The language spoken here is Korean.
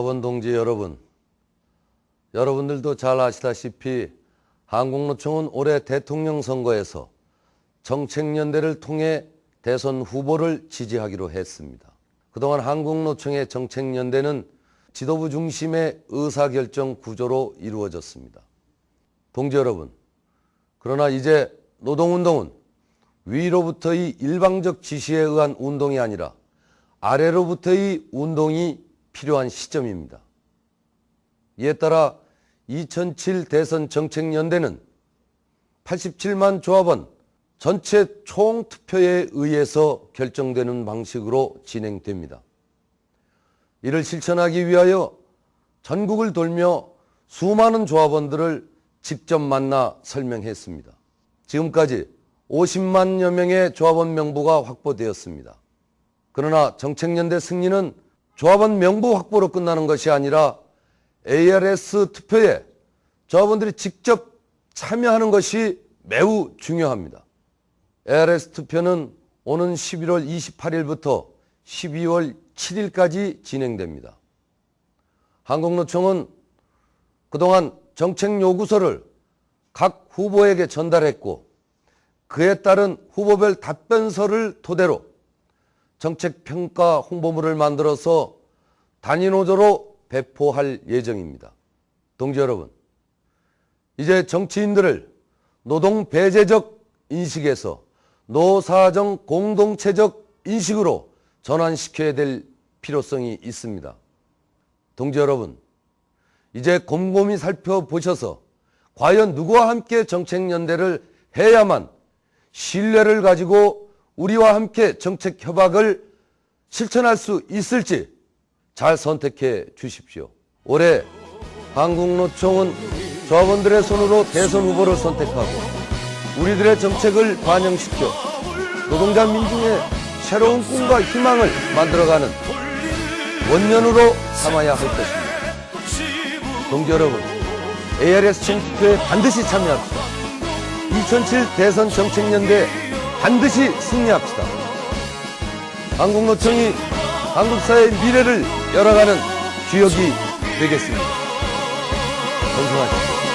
조합원 동지 여러분, 여러분들도 잘 아시다시피 한국노총은 올해 대통령 선거에서 정책연대를 통해 대선 후보를 지지하기로 했습니다. 그동안 한국노총의 정책연대는 지도부 중심의 의사결정 구조로 이루어졌습니다. 동지 여러분, 그러나 이제 노동운동은 위로부터의 일방적 지시에 의한 운동이 아니라 아래로부터의 운동이 필요한 시점입니다. 이에 따라 2007 대선 정책연대는 87만 조합원 전체 총투표에 의해서 결정되는 방식으로 진행됩니다. 이를 실천하기 위하여 전국을 돌며 수많은 조합원들을 직접 만나 설명했습니다. 지금까지 50만여 명의 조합원 명부가 확보되었습니다. 그러나 정책연대 승리는 조합원 명부 확보로 끝나는 것이 아니라 ARS 투표에 조합원들이 직접 참여하는 것이 매우 중요합니다. ARS 투표는 오는 11월 28일부터 12월 7일까지 진행됩니다. 한국노총은 그동안 정책 요구서를 각 후보에게 전달했고 그에 따른 후보별 답변서를 토대로 정책평가 홍보물을 만들어서 단위노조로 배포할 예정입니다. 동지 여러분, 이제 정치인들을 노동 배제적 인식에서 노사정 공동체적 인식으로 전환시켜야 될 필요성이 있습니다. 동지 여러분, 이제 곰곰이 살펴보셔서 과연 누구와 함께 정책연대를 해야만 신뢰를 가지고 우리와 함께 정책 협약을 실천할 수 있을지 잘 선택해 주십시오. 올해 한국노총은 조합원들의 손으로 대선 후보를 선택하고 우리들의 정책을 반영시켜 노동자 민중의 새로운 꿈과 희망을 만들어가는 원년으로 삼아야 할 것입니다. 동지 여러분, ARS 청투표에 반드시 참여합시다. 2007 대선 정책연대 반드시 승리합시다. 한국노총이 한국사의 미래를 열어가는 주역이 되겠습니다. 건승하십시오.